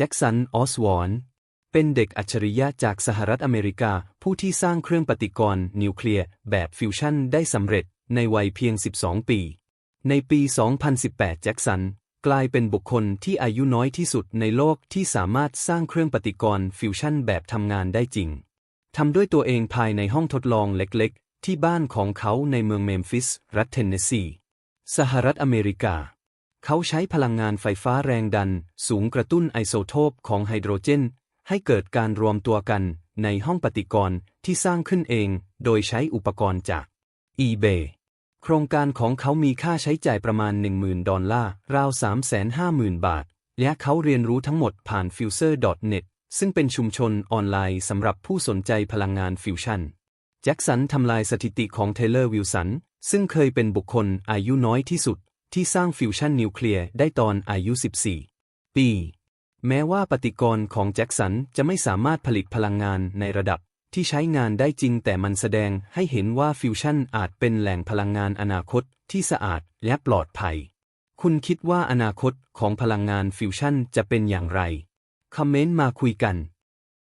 แจ็คสัน ออสวอนเป็นเด็กอัจฉริยะจากสหรัฐอเมริกา ผู้ที่สร้างเครื่องปฏิกรณ์นิวเคลียร์แบบฟิวชั่นได้สำเร็จในวัยเพียง 12 ปี ในปี 2018 แจ็คสัน กลายเป็นบุคคลที่อายุน้อยที่สุดในโลกที่สามารถสร้างเครื่องปฏิกรณ์ฟิวชั่นแบบทำงานได้จริง ทำด้วยตัวเองภายในห้องทดลองเล็กๆ ที่บ้านของเขาในเมืองเมมฟิส รัฐเทนเนสซี สหรัฐอเมริกา เขาใช้พลังงานไฟฟ้าแรงดัน สูงกระตุ้นไอโซโทปของไฮโดรเจน ให้เกิดการรวมตัวกันในห้องปฏิกรณ์ที่สร้างขึ้นเอง โดยใช้อุปกรณ์จาก eBay โครงการของเขามีค่าใช้จ่ายประมาณ 10,000 ดอลลาร์ ราว 350,000 บาท และเขาเรียนรู้ทั้งหมดผ่าน Fuser.net ซึ่งเป็นชุมชนออนไลน์สำหรับผู้สนใจพลังงานฟิวชั่น แจ็คสันทำลายสถิติของเทเลอร์วิลสัน ซึ่งเคยเป็นบุคคลอายุน้อยที่สุด ที่สร้างฟิวชั่นนิวเคลียร์ได้ตอนอายุ 14 ปี แม้ว่าปฏิกรณ์ของแจ็คสันจะไม่สามารถผลิตพลังงานในระดับที่ใช้งานได้จริงแต่มันแสดงให้เห็นว่าฟิวชั่นอาจเป็นแหล่งพลังงานอนาคตที่สะอาดและปลอดภัย คุณคิดว่าอนาคตของพลังงานฟิวชั่นจะเป็นอย่างไร คอมเมนต์มาคุยกัน